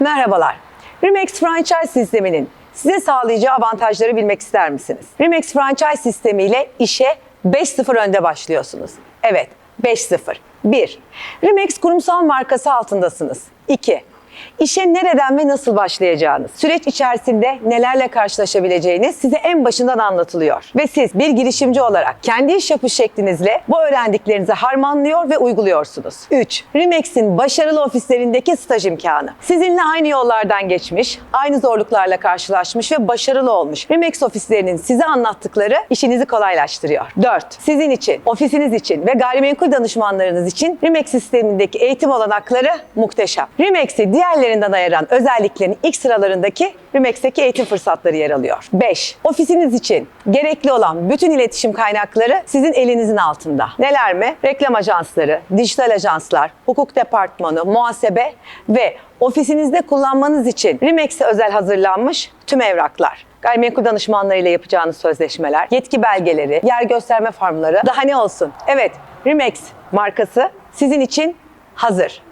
Merhabalar. Remax Franchise sisteminin size sağlayacağı avantajları bilmek ister misiniz? Remax Franchise sistemiyle işe 5-0 önde başlıyorsunuz. Evet, 5-0. 1. Remax kurumsal markası altındasınız. 2. İşe nereden ve nasıl başlayacağınız, süreç içerisinde nelerle karşılaşabileceğiniz size en başından anlatılıyor. Ve siz bir girişimci olarak kendi iş yapış şeklinizle bu öğrendiklerinizi harmanlıyor ve uyguluyorsunuz. 3. Remax'in başarılı ofislerindeki staj imkanı. Sizinle aynı yollardan geçmiş, aynı zorluklarla karşılaşmış ve başarılı olmuş. Remax ofislerinin size anlattıkları işinizi kolaylaştırıyor. 4. Sizin için, ofisiniz için ve gayrimenkul danışmanlarınız için Remax sistemindeki eğitim olanakları muhteşem. Remax'i diğerlerinden ayıran özelliklerin ilk sıralarındaki Remax'teki eğitim fırsatları yer alıyor. 5. Ofisiniz için gerekli olan bütün iletişim kaynakları sizin elinizin altında. Neler mi? Reklam ajansları, dijital ajanslar, hukuk departmanı, muhasebe ve ofisinizde kullanmanız için Remax'e özel hazırlanmış tüm evraklar gayrimenkul danışmanlarıyla yapacağınız sözleşmeler, yetki belgeleri, yer gösterme formları daha ne olsun? Evet, Remax markası sizin için hazır.